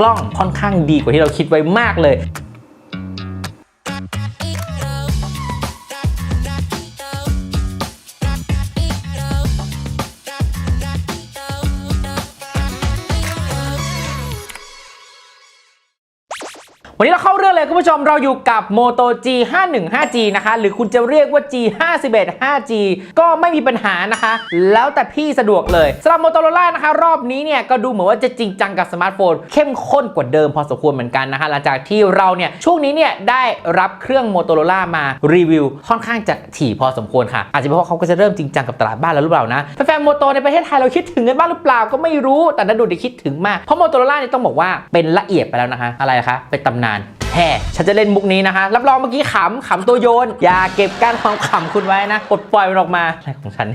กล้องค่อนข้างดีกว่าที่เราคิดไว้มากเลย วันนี้เราเข้าเรื่องเลยคุณผู้ชมเราอยู่กับ Moto G 5 1 5G นะคะ หรือคุณจะเรียกว่า G 5 1 5G ก็ไม่มีปัญหานะคะ แล้วแต่พี่สะดวกเลยสำหรับ Motorola นะคะ รอบนี้เนี่ยก็ดูเหมือนว่าจะจริงจังกับสมาร์ทโฟน เข้มข้นกว่าเดิมพอสมควรเหมือนกันนะคะ หลังจากที่เราเนี่ยช่วงนี้เนี่ยได้รับเครื่อง Motorola มารีวิวค่อนข้างจะถี่พอสมควรค่ะ อาจจะเพราะเขาก็จะเริ่มจริงจังกับตลาดบ้านแล้วหรือเปล่านะแฟนโมโตในประเทศไทยเราคิดถึงกันบ้างหรือเปล่าก็ไม่รู้แต่นันดูดิคิดถึงมากเพราะ Motorola เนี่ยต้องบอกว่าเป็นละเอียดไปแล้วนะคะอะไรคะเป็นตำนานแฮ่ฉันจะเล่นมุกนี้นะคะ รับรองเมื่อกี้ขำขำตัวโยน อย่าเก็บก้านความขำคุณไว้นะปลดปล่อยมันออกมาอะไรของฉัน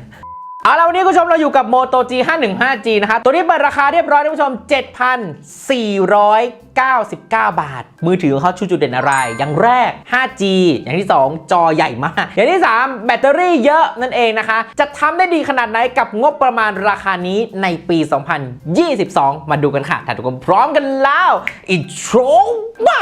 เอาละวันนี้คุณผู้ชมเราอยู่กับ Moto G 5 1 5G นะคะตัวนี้เปิดราคาเรียบร้อยนะคุณผู้ชม 7,499 บาท มือถือของเขาชูจุดเด่นอะไร อย่างแรก 5G อย่างที่ 2 จอใหญ่มาก อย่างที่ 3 แบตเตอรี่เยอะนั่นเองนะคะ จะทำได้ดีขนาดไหนกับงบประมาณราคานี้ในปี 2022 มาดูกันค่ะถ้าทุกคนพร้อมกันแล้วอินโทรมา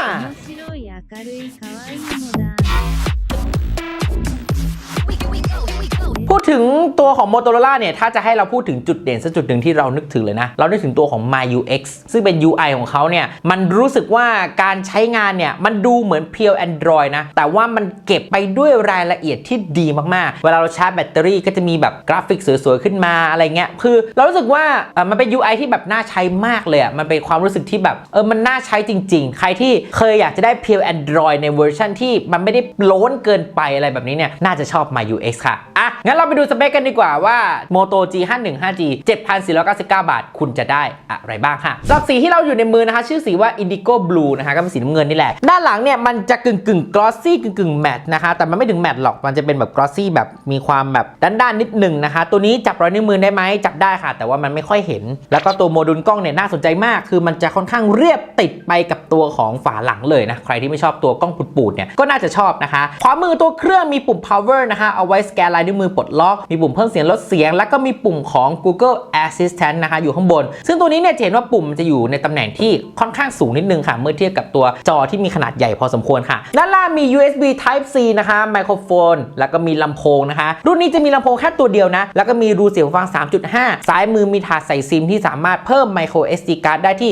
พูดถึงตัวของ Motorola เนี่ย ถ้าจะให้เราพูดถึงจุดเด่นสักจุดหนึ่งที่เรานึกถึงเลยนะ เรานึกถึงตัวของ MyUX ซึ่งเป็น UI ของเขาเนี่ย มันรู้สึกว่าการใช้งานเนี่ย มันดูเหมือนเพียว Android นะ แต่ว่ามันเก็บไปด้วยรายละเอียดที่ดีมาก ๆ เวลาเราชาร์จแบตเตอรี่ก็จะมีแบบกราฟิกสวย ๆ ขึ้นมาอะไรเงี้ย คือเรารู้สึกว่ามันเป็น UI ที่แบบน่าใช้มากเลยอะมันเป็นความรู้สึกที่แบบเออ มันน่าใช้จริง ๆ ใครที่เคยอยากจะได้เพียว Android ในเวอร์ชันที่มันไม่ได้โล้นเกินไปอะไรแบบนี้เนี่ย น่าจะชอบ MyUX ค่ะ อะงั้นเราไปดูสเปคกันดีกว่าว่า Moto G51 5G 7,499 บาท คุณจะได้อะไรบ้างค่ะสำหรับสีที่เราอยู่ในมือนะคะ ชื่อสีว่า Indigo Blue นะคะก็เป็นสีน้ำเงินนี่แหละ ด้านหลังเนี่ยมันจะกึ่งกึ่งกลอสซี่กึ่งกึ่งแมตนะคะ แต่มันไม่ถึงแมตหรอก มันจะเป็นแบบกลอสซี่แบบมีความแบบด้านๆนิดหนึ่งนะคะ ตัวนี้จับรอยนิ้วมือได้ไหมจับได้ค่ะ แต่ว่ามันไม่ค่อยเห็น แล้วก็ตัวโมดูลกล้องเนี่ยน่าสนใจมาก คือมันจะค่อนข้างเรียบติดไปกับตัวของฝาหลังเลยนะใครที่ไม่ชอบตัวกล้องปูดๆเนี่ยก็น่าจะชอบนะคะขวามือตัวเครื่องมีปุ่ม power นะคะเอาไว้สแกนลายนิ้วมือปลดล็อก มีปุ่มเพิ่มเสียงลดเสียง แล้วก็มีปุ่มของ Google Assistant นะคะอยู่ข้างบน ซึ่งตัวนี้เนี่ยเห็นว่าปุ่มจะอยู่ในตำแหน่งที่ค่อนข้างสูงนิดนึงค่ะ เมื่อเทียบกับตัวจอที่มีขนาดใหญ่พอสมควรค่ะ ด้านล่างมี USB Type C นะคะไมโครโฟน แล้วก็มีลำโพงนะคะ รุ่นนี้จะมีลำโพงแค่ตัวเดียวนะ แล้วก็มีรูเสียงฟัง 3.5 ซ้ายมือมีถาดใส่ซิมที่สามารถเพิ่ม micro SD card ได้ที่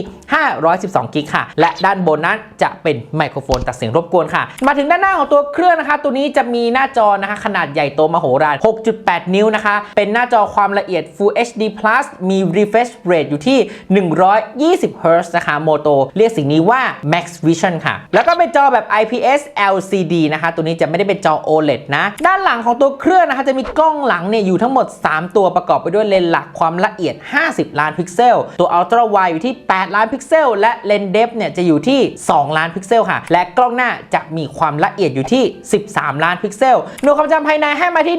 512 กิกค่ะ และด้านบนนั้นจะเป็นไมโครโฟนตัดเสียงรบกวนค่ะ มาถึงด้านหน้าของตัวเครื่องนะคะ ตัวนี้จะมีหน้าจอนะคะขนาดใหญ่โตมโหฬาร6.8 นิ้วนะคะ เป็นหน้าจอความละเอียด Full HD Plus มี refresh rate อยู่ที่ 120 Hz นะคะโมโตเรียกสิ่งนี้ว่า Max Vision ค่ะ แล้วก็เป็นจอแบบ IPS LCD นะคะ ตัวนี้จะไม่ได้เป็นจอ OLED นะ ด้านหลังของตัวเครื่องนะคะ จะมีกล้องหลังเนี่ยอยู่ทั้งหมด 3 ตัวประกอบไปด้วยเลนส์หลักความละเอียด 50 ล้านพิกเซล ตัว Ultra Wide อยู่ที่ 8 ล้านพิกเซล และเลนส์ Depth เนี่ยจะอยู่ที่ 2 ล้านพิกเซลค่ะ และกล้องหน้าจะมีความละเอียดอยู่ที่ 13 ล้านพิกเซล หน่วยความจำภายในให้มาที่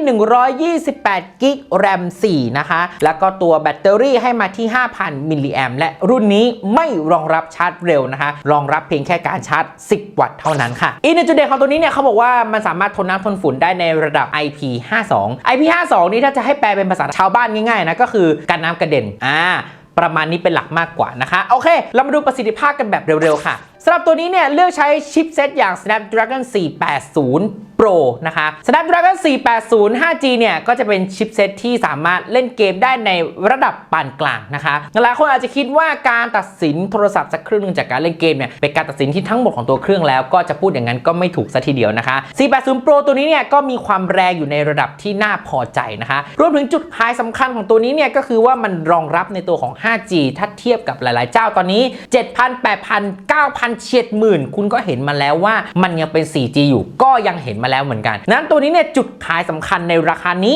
128 กิก RAM 4นะคะ แล้วก็ตัวแบตเตอรี่ให้มาที่ 5,000 มิลลิแอมและรุ่นนี้ไม่รองรับชาร์จเร็วนะคะ รองรับเพียงแค่การชาร์จ 10 วัตต์เท่านั้นค่ะ อีกหนึ่งจุดเด่นของตัวนี้เนี่ยเขาบอกว่ามันสามารถทนน้ำทนฝุ่นได้ในระดับ IP52 IP52 นี่ถ้าจะให้แปลเป็นภาษาชาวบ้านง่ายๆนะก็คือกันน้ำกระเด็นอ่าประมาณนี้เป็นหลักมากกว่านะคะ โอเค เรามาดูประสิทธิภาพกันแบบเร็วๆค่ะสำหรับตัวนี้เนี่ยเลือกใช้ชิปเซตอย่าง Snapdragon 480 Pro นะคะ Snapdragon 480 5G เนี่ยก็จะเป็นชิปเซตที่สามารถเล่นเกมได้ในระดับปานกลางนะคะหลายคนอาจจะคิดว่าการตัดสินโทรศัพท์สักเครื่องหนึงจากการเล่นเกมเนี่ยเป็นการตัดสินที่ทั้งหมดของตัวเครื่องแล้วก็จะพูดอย่างนั้นก็ไม่ถูกซะทีเดียวนะคะ 480 Pro ตัวนี้เนี่ยก็มีความแรงอยู่ในระดับที่น่าพอใจนะคะรวมถึงจุดขายสำคัญของตัวนี้เนี่ยก็คือว่ามันรองรับในตัวของ 5G ถ้าเทียบกับหลาย ๆ เจ้าตอนนี้ 7,000 8,000 9,000เฉียดหมื่นคุณก็เห็นมาแล้วว่ามันยังเป็น 4G อยู่ก็ยังเห็นมาแล้วเหมือนกัน นั้นตัวนี้เนี่ยจุดขายสำคัญในราคานี้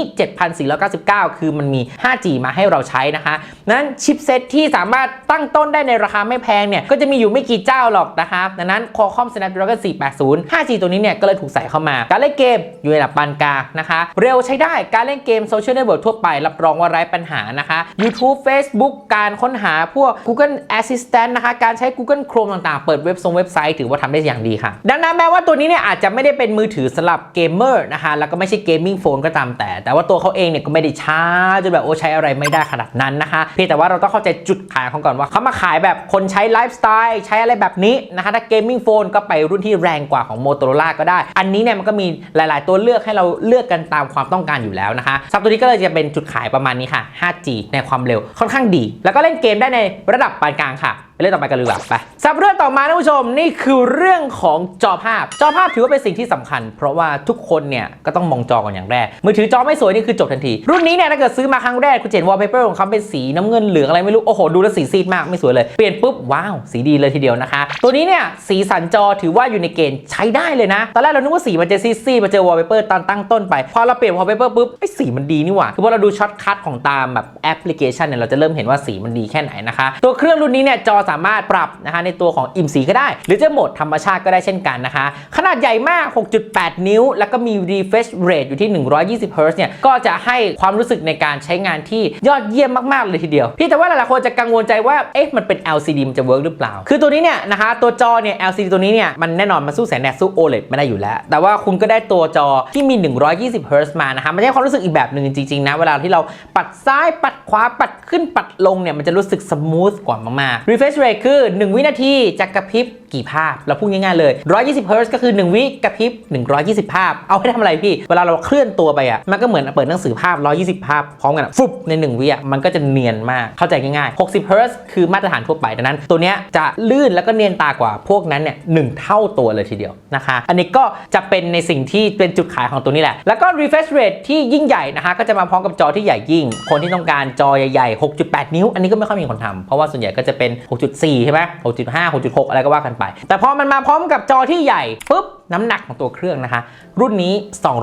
7,499 คือมันมี 5G มาให้เราใช้นะคะ นั้นชิปเซตที่สามารถตั้งต้นได้ในราคาไม่แพงเนี่ย ก็จะมีอยู่ไม่กี่เจ้าหรอกนะคะดังนั้น Qualcomm Snapdragon 480 5G ตัวนี้เนี่ยก็เลยถูกใส่เข้ามา การเล่นเกมอยู่ในระดับปานกลางนะคะ เร็วใช้ได้ การเล่นเกมโซเชียลเน็ตเวิร์กทั่วไป รับรองว่าไร้ปัญหานะคะ YouTube Facebook การค้นหาพวก Google Assistant นะคะ การใช้ Google Chrome ต่างๆ เปิดเว็บทรงเว็บไซต์ถือว่าทำได้อย่างดีค่ะ ดังนั้นแม้ว่าตัวนี้เนี่ยอาจจะไม่ได้เป็นมือถือสำหรับเกมเมอร์นะคะแล้วก็ไม่ใช่เกมมิ่งโฟนก็ตามแต่ แต่ว่าตัวเขาเองเนี่ยก็ไม่ได้ช้าจนแบบโอ้ใช้อะไรไม่ได้ขนาดนั้นนะคะเพียงแต่ว่าเราต้องเข้าใจจุดขายของก่อนว่าเขามาขายแบบคนใช้ไลฟ์สไตล์ใช้อะไรแบบนี้นะคะถ้าเกมมิ่งโฟนก็ไปรุ่นที่แรงกว่าของ Motorola ก็ได้ อันนี้เนี่ยมันก็มีหลาย ๆ ตัวเลือกให้เราเลือกกันตามความต้องการอยู่แล้วนะคะสำหรับตัวนี้ก็เลยจะเป็นจุดขายประมาณนี้ค่ะ 5G ในความเร็วค่อนข้างดี แล้วก็เล่นเกมได้ในระดับปานกลางค่ะ เรื่องต่อไปกันเลยดีกว่าไปสับเรื่องต่อมาท่านผู้ชมนี่คือเรื่องของจอภาพ จอภาพถือว่าเป็นสิ่งที่สำคัญ เพราะว่าทุกคนเนี่ยก็ต้องมองจอก่อนอย่างแรก มือถือจอไม่สวยนี่คือจบทันที รุ่นนี้เนี่ยถ้าเกิดซื้อมาครั้งแรกคุณเจนวอลเปเปอร์ของเขาเป็นสีน้ำเงินเหลืองอะไรไม่รู้ โอ้โห ดูแล้วสีซีดมากไม่สวยเลย เปลี่ยนปุ๊บว้าวสีดีเลยทีเดียวนะคะ ตัวนี้เนี่ยสีสันจอถือว่าอยู่ในเกณฑ์ใช้ได้เลยนะ ตอนแรกเรานึกว่าสีมันจะซีดๆมาเจอวอลเปเปอร์ตอนตั้งต้นไปพอเราเปลี่ยนวอลเปเปอร์ปุ๊บไอ้สีมันดีนี่หว่าคือพอเราดูช็อตคัทของตามแบบแอปพลิเคชันเนี่ยเราจะเริ่มเห็นว่าสีมันดีแค่ไหนนะคะตัวเครื่องรุ่นนี้เนี่ยจอสามารถปรับนะคะในตัวของอิ่มสีก็ได้ หรือจะโหมดธรรมชาติก็ได้เช่นกันนะคะ ขนาดใหญ่มาก 6.8 นิ้ว แล้วก็มี refresh rate อยู่ที่ 120 Hz เนี่ยก็จะให้ความรู้สึกในการใช้งานที่ยอดเยี่ยมมากๆเลยทีเดียว พี่แต่ว่าหลายๆคนจะกังวลใจว่าเอ๊ะมันเป็น LCD มันจะเวิร์กหรือเปล่า คือตัวนี้เนี่ยนะคะตัวจอเนี่ย LCD ตัวนี้เนี่ยมันแน่นอนมันสู้แสงแดดสู้ OLED ไม่ได้อยู่แล้ว แต่ว่าคุณก็ได้ตัวจอที่มี 120 Hz มานะคะมันให้ความรู้สึกอีกแบบหนึ่งจริงๆนะเวลาที่เราปัดซ้ายปัดขวาปัดขึ้นปัดลงเนี่ยมันจะรู้สึกสมูทกว่ามากๆ refresh rate คือ 1 วินาทีจะกระพริบกี่ภาพ เราพูดง่ายๆเลย 120 Hz ก็คือ 1 วิกระพริบ 120 ภาพ เอาให้ทำอะไรพี่ เวลาเราเคลื่อนตัวไปอะ มันก็เหมือนเปิดหนังสือภาพ 120 ภาพ พร้อมกันฟุบใน 1 วิอะ มันก็จะเนียนมาก เข้าใจง่ายๆ 60 Hz คือมาตรฐานทั่วไป ดังนั้น ตัวเนี้ยจะลื่นแล้วก็เนียนตากว่าพวกนั้นเนี่ยหนึ่งเท่าตัวเลยทีเดียวนะคะ อันนี้ก็จะเป็นในสิ่งที่เป็นจุดขายของตัวนี้แหละ แล้วก็ refresh rate ที่ยิ่งใหญ่นะคะก็จะมาพร้อมกับจอที่ใหญ่ยิ่ง คนที่ต้องการจอใหญ่ๆ 6.8 นิ้ว อันนี้ก็ไม่ค่อยมีคนทำเพราะว่าส่วนใหญ่ก็จะเป็น6.4 ใช่ไหม6.5 6.6 อะไรก็ว่ากันไป แต่พอมันมาพร้อมกับจอที่ใหญ่ปุ๊บ น้ำหนักของตัวเครื่องนะคะ รุ่นนี้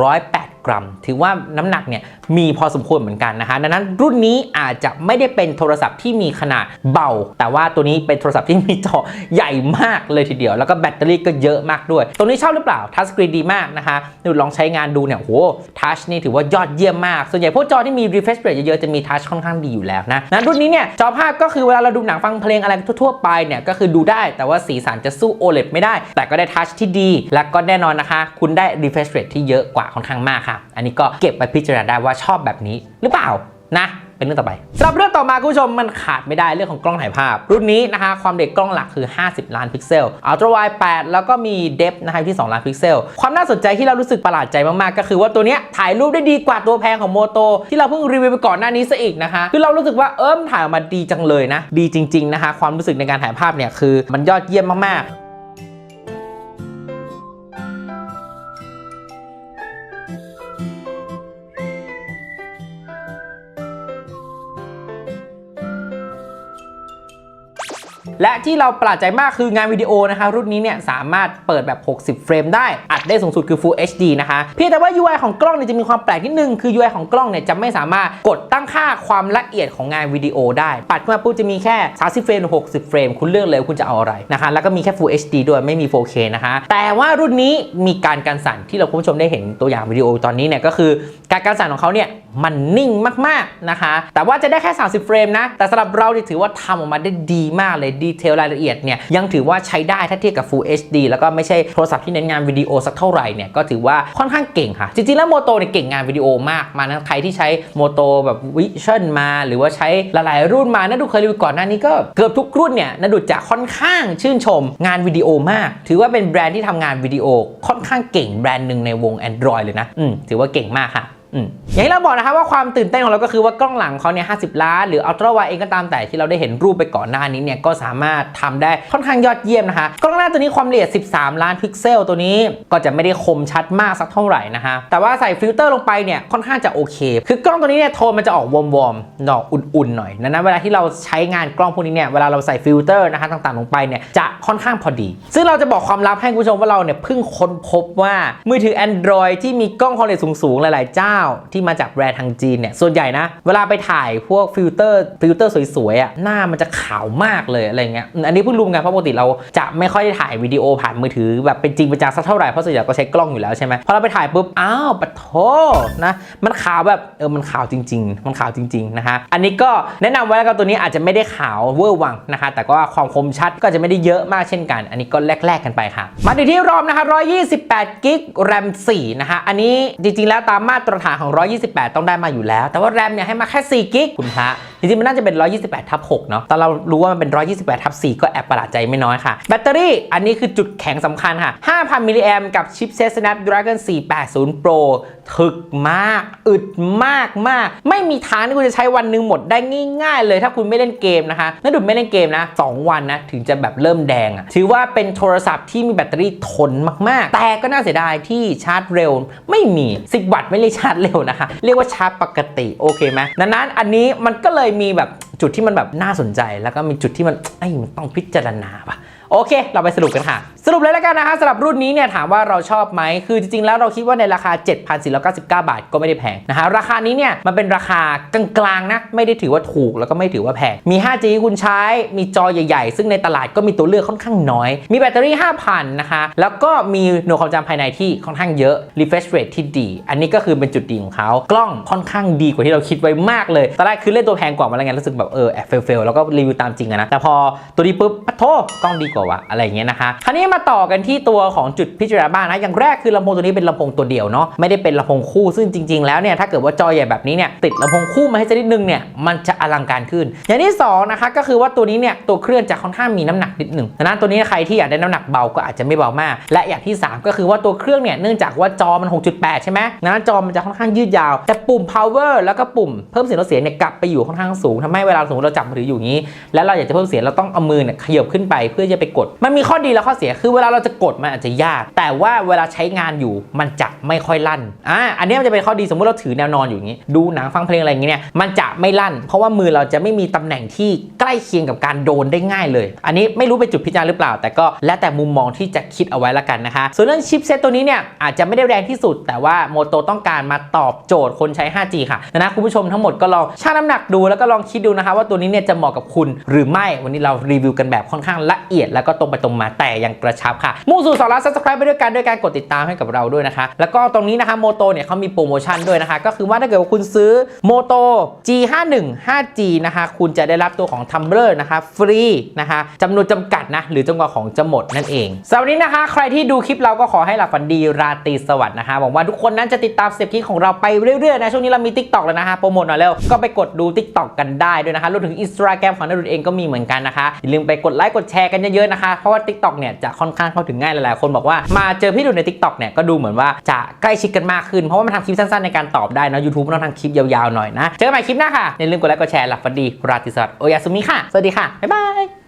208 กรัม ถือว่าน้ำหนักเนี่ยมีพอสมควรเหมือนกันนะคะดังนั้นรุ่นนี้อาจจะไม่ได้เป็นโทรศัพท์ที่มีขนาดเบา แต่ว่าตัวนี้เป็นโทรศัพท์ที่มีจอใหญ่มากเลยทีเดียว แล้วก็แบตเตอรี่ก็เยอะมากด้วยตรงนี้ชอบหรือเปล่าทัชสกรีนดีมากนะคะดูลองใช้งานดูเนี่ยโหทัชนี่ถือว่ายอดเยี่ยมมาก ส่วนใหญ่พวกจอที่มี refresh rate เยอะๆจะมีทัชค่อนข้างดีอยู่แล้วนะนั้นรุ่นนี้เนี่ยจอภาพก็คือเวลาเราดูหนังฟังเพลงอะไรทั่วๆไปเนี่ยก็คือดูได้แต่ว่าสีสันจะสู้ OLED ไม่ได้ แต่ก็ได้ทัชที่ดีและก็แน่นอนนะคะ คุณได้ refresh rate ที่เยอะกว่าค่อนข้างมากค่ะ อันนี้ก็เก็บไปพิจารณาได้ว่าชอบแบบนี้หรือเปล่านะเป็นเรื่องต่อไปสำหรับเรื่องต่อมาคุณผู้ชมมันขาดไม่ได้เรื่องของกล้องถ่ายภาพ รุ่นนี้นะคะความเด็กกล้องหลักคือ 50 ล้านพิกเซล Ultra Wide 8แล้วก็มีเดฟนะคะที่ 2 ล้านพิกเซล ความน่าสนใจที่เรารู้สึกประหลาดใจมากๆ ก็คือว่าตัวเนี้ยถ่ายรูปได้ดีกว่าตัวแพงของโมโตที่เราเพิ่งรีวิวไปก่อนหน้านี้ซะอีกนะคะ คือเรารู้สึกว่าเอิมถ่ายออกมาดีจังเลยนะ ดีจริง ๆนะคะ ความรู้สึกในการถ่ายภาพเนี่ยคือมันยอดเยี่ยมมากๆ และที่เราประหลาดใจมากคืองานวิดีโอนะคะรุ่นนี้เนี่ยสามารถเปิดแบบ 60 เฟรมได้ อัดได้สูงสุดคือ Full HD นะคะเพียงแต่ว่า UI ของกล้องเนี่ยจะมีความแปลกนิดนึงคือ UI ของกล้องเนี่ยจะไม่สามารถกดตั้งค่าความละเอียดของงานวิดีโอได้ ปัดขึ้นมาปุ๊บจะมีแค่ 30 เฟรมหรือ60 เฟรม คุณเลือกเลยคุณจะเอาอะไรนะคะแล้วก็มีแค่ Full HD ด้วยไม่มี 4K นะคะแต่ว่ารุ่นนี้มีการการสั่นที่เราคุณผู้ชมได้เห็นตัวอย่างวิดีโอตอนนี้เนี่ยก็คือการการสั่นของเขาเนี่ย มันนิ่งมากๆนะคะ แต่ว่าจะได้แค่ 30 เฟรมนะ แต่สำหรับเราที่ถือว่าทำออกมาได้ดีมากเลยดีเทลรายละเอียดเนี่ยยังถือว่าใช้ได้ถ้าเทียบกับ Full HD แล้วก็ไม่ใช่โทรศัพท์ที่เน้นงานวิดีโอสักเท่าไหร่เนี่ยก็ถือว่าค่อนข้างเก่งค่ะ จริงๆ แล้วโมโตเนี่ยเก่งงานวิดีโอมากมานะใครที่ใช้โมโตแบบวิชั่นมา หรือว่าใช้หลายๆรุ่นมานะดูเคยรีวิวก่อนหน้านี้ก็เกือบทุกรุ่นเนี่ยนะดูจะค่อนข้างชื่นชมงานวิดีโอมาก ถือว่าเป็นแบรนด์ที่ทำงานวิดีโอค่อนข้างเก่งแบรนด์หนึ่งในวง Android เลยนะอืมถือว่าเก่งมากค่ะ อย่างที่เราบอกนะคะว่าความตื่นเต้นของเราก็คือว่ากล้องหลังเขาเนี่ย50ล้าน หรืออัลตร้าไวเองก็ตามแต่ที่เราได้เห็นรูปไปก่อนหน้านี้เนี่ยก็สามารถทำได้ค่อนข้างยอดเยี่ยมนะคะกล้องหน้าตัวนี้ความละเอียด 13 ล้านพิกเซลตัวนี้ก็จะไม่ได้คมชัดมากสักเท่าไหร่นะคะแต่ว่าใส่ฟิลเตอร์ลงไปเนี่ยค่อนข้างจะโอเค คือกล้องตัวนี้เนี่ยโทนมันจะออกวอร์มๆหนอกอุ่นๆหน่อยดังนั้นเวลาที่เราใช้งานกล้องพวกนี้เนี่ยเวลาเราใส่ฟิลเตอร์นะคะต่างๆ ลงไปเนี่ยจะค่อนข้างพอดี ซึ่งเราจะบอกความลับให้คุณผู้ชมว่าเราเนี่ยเพิ่งค้นพบว่ามือถือ Android ที่มีกล้องความละเอียดสูงๆหลายๆเจ้า9 ที่มาจากแบรนด์ทางจีนเนี่ย ส่วนใหญ่นะ เวลาไปถ่ายพวกฟิลเตอร์ฟิลเตอร์สวยๆอะหน้ามันจะขาวมากเลยอะไรเงี้ย อันนี้เพิ่งรู้กันเพราะปกติเราจะไม่ค่อยได้ถ่ายวิดีโอผ่านมือถือแบบเป็นจริงเป็นจังสักเท่าไหร่เพราะส่วนใหญ่ก็ใช้กล้องอยู่แล้วใช่ไหมพอเราไปถ่ายปุ๊บอ้าวปะโถนะมันขาวแบบเออมันขาวจริง ๆ มันขาวจริงๆนะฮะอันนี้ก็แนะนำไว้แล้วกันตัวนี้อาจจะไม่ได้ขาวเวอร์วังนะคะแต่ก็ความคมชัดก็จจะไม่ได้เยอะมากเช่นกัน อันนี้ก็แลกๆกันไปค่ะมาดูที่รอมนะคะ128กิกแรม4นะคะอันนี้จริงๆแล้วตามมาตรฐานของ 128 ต้องได้มาอยู่แล้ว แต่ว่าแรมเนี่ยให้มาแค่ 4 กิก คุณพระ จริงๆมันน่าจะเป็น 128ทับ6เนาะแต่เรารู้ว่ามันเป็น 128ทับ4ก็แอบประหลาดใจไม่น้อยค่ะ แบตเตอรี่อันนี้คือจุดแข็งสำคัญค่ะ 5,000มิลลิแอมกับชิปเซต Snapdragon 480 Pro ถึกมาก อึดมากมาก ไม่มีทางที่คุณจะใช้วันหนึ่งหมดได้ง่าย ๆ เลยถ้าคุณไม่เล่นเกมนะคะถ้าดุไม่เล่นเกมนะ 2 วันนะถึงจะแบบเริ่มแดงอะถือว่าเป็นโทรศัพท์ที่มีแบตเตอรี่ทนมากๆ แต่ก็น่าเสียดายที่ชาร์จเร็ว ไม่มี10วัตต์ไม่เรียกชาร์จเร็วนะคะ เรียกว่าชาร์จปกติโอเคไหมดังนั้นอันนี้มันก็เลยมีแบบจุดที่มันแบบน่าสนใจ แล้วก็มีจุดที่มันไอ้มันต้องพิจารณาปะ โอเค เราไปสรุปกันค่ะ สรุปเลยแล้วกันนะคะสำหรับรุ่นนี้เนี่ยถามว่าเราชอบไหมคือจริงๆ แล้วเราคิดว่าในราคา 7,499 บาทก็ไม่ได้แพงนะคะราคานี้เนี่ยมันเป็นราคากลางๆนะไม่ได้ถือว่าถูกแล้วก็ไม่ถือว่าแพงมี 5G คุณใช้มีจอใหญ่ๆ ซึ่งในตลาดก็มีตัวเลือกค่อนข้างน้อย มีแบตเตอรี่ 5,000 นะคะแล้วก็มีหน่วยความจำภายในที่ค่อนข้างเยอะ refresh rate ที่ดี อันนี้ก็คือเป็นจุดดีของเขากล้องค่อนข้างดีกว่าที่เราคิดไว้มากเลยตอนแรกคือเล่นตัวแพงกว่ามาแล้วไงรู้สึกแบบเออแอบเฟลๆแล้วก็รีวิวตามจริงอะนะแต่พอตัวนี้ปุ๊บปะโทกล้องดีกว่าวะอะไรเงี้ยนะคะ คราวนี้มาต่อกันที่ตัวของจุดพิจารณาบ้างนะอย่างแรกคือลำโพงตัวนี้เป็นลำโพงตัวเดียวเนาะไม่ได้เป็นลำโพงคู่ซึ่งจริง ๆ แล้วเนี่ยถ้าเกิดว่าจอใหญ่แบบนี้เนี่ยติดลำโพงคู่มาให้สักนิดนึงเนี่ยมันจะอลังการขึ้น อย่างที่สองนะคะก็คือว่าตัวนี้เนี่ยตัวเครื่องจะค่อนข้างมีน้ำหนักนิดหนึ่งดังนั้นตัวนี้ใครที่อยากได้น้ำหนักเบาก็อาจจะไม่เบามาก และอย่างที่ 3 ก็คือว่าตัวเครื่องเนี่ยเนื่องจากว่าจอมัน 6.8 ใช่ไหมดังนั้นจอมันจะค่อนข้างยืดยาว แต่ปุ่ม power แล้วก็ปุ่มเพิ่มเสียงลดเสียงเนี่ยกลับไปอยู่ค่อนข้างสูงทำให้เวลาสมมติเราจับมือถืออยู่งนี้ แล้วเราอยากจะเพิ่มเสียงเราต้องเอามือเนี่ยขยับขึ้นไปเพื่อจะไปกด มันมีข้อดีและข้อเสียคือเวลาเราจะกดมันอาจจะยาก แต่ว่าเวลาใช้งานอยู่มันจะไม่ค่อยลั่นอ่าอันนี้มันจะเป็นข้อดีสมมติเราถือแนวนอนอยู่อย่างนี้ ดูหนังฟังเพลงอะไรอย่างเงี้ยมันจะไม่ลั่น เพราะว่ามือเราจะไม่มีตำแหน่งที่ใกล้เคียงกับการโดนได้ง่ายเลย อันนี้ไม่รู้เป็นจุดพิจารณาหรือเปล่า แต่ก็แล้วแต่มุมมองที่จะคิดเอาไว้ละกันนะคะส่วนเรื่องชิปเซตตัวนี้เนี่ยอาจจะไม่ได้แรงที่สุด แต่ว่าโมโตต้องการมาตอบโจทย์คนใช้ 5G ค่ะนะคุณผู้ชมทั้งหมดก็ลองชั่งน้ำหนักดูแล้วก็ลองคิดดูนะคะว่าตัวนี้เนี่ยจะเหมาะกับคุณหรือไม่วันนี้เรารีวิวกันแบบค่อนข้างละเอียดแล้วก็ตรงไปตรงมาแต่ยังกระชับค่ะมุ่งสู่สองล้าน subscribe ไปด้วยกันด้วยการกดติดตามให้กับเราด้วยนะคะ แล้วก็ตรงนี้นะคะโมโตเนี่ยเขามีโปรโมชั่นด้วยนะคะ ก็คือว่าถ้าเกิดว่าคุณซื้อโมโต G51 5G นะคะ คุณจะได้รับตัวของ Tumblr นะคะ ฟรีนะคะจำนวนจำกัดนะ หรือจนกว่าของจะหมดนั่นเองสำหรับนี้นะคะ ใครที่ดูคลิปเราก็ขอให้หลับฝันดีราตรีสวัสดิ์นะคะหวังว่าทุกคนนั้นจะติดตามสเต็ปคลิปของเราไปเรื่อยๆนะช่วงนี้เรามี TikTok แล้วนะคะโปรโมทหน่อยเร็วก็ไปกดดู TikTok กันได้ด้วยนะคะรวมถึง Instagram ของนรุนเองก็มีเหมือนกันนะคะอย่าลืมไปกดไลค์กดแชร์กันเยอะๆนะคะ เพราะว่า TikTok เนี่ยจะค่อนข้างเข้าถึงง่ายหลายๆ คนบอกว่ามาเจอพี่ดูใน TikTok เนี่ยก็ดูเหมือนว่าจะใกล้ชิดกันมากขึ้น เพราะว่ามันทำคลิปสั้นๆในการตอบได้นะ YouTube มันต้องทำคลิปยาวๆหน่อยนะ เจอกันใหม่คลิปหน้าค่ะอย่าลืมกดไลค์กดแชร์หลับฝันดีราตรีสวัสดิ์โอยาสุมิค่ะ สวัสดีค่ะบ๊ายบาย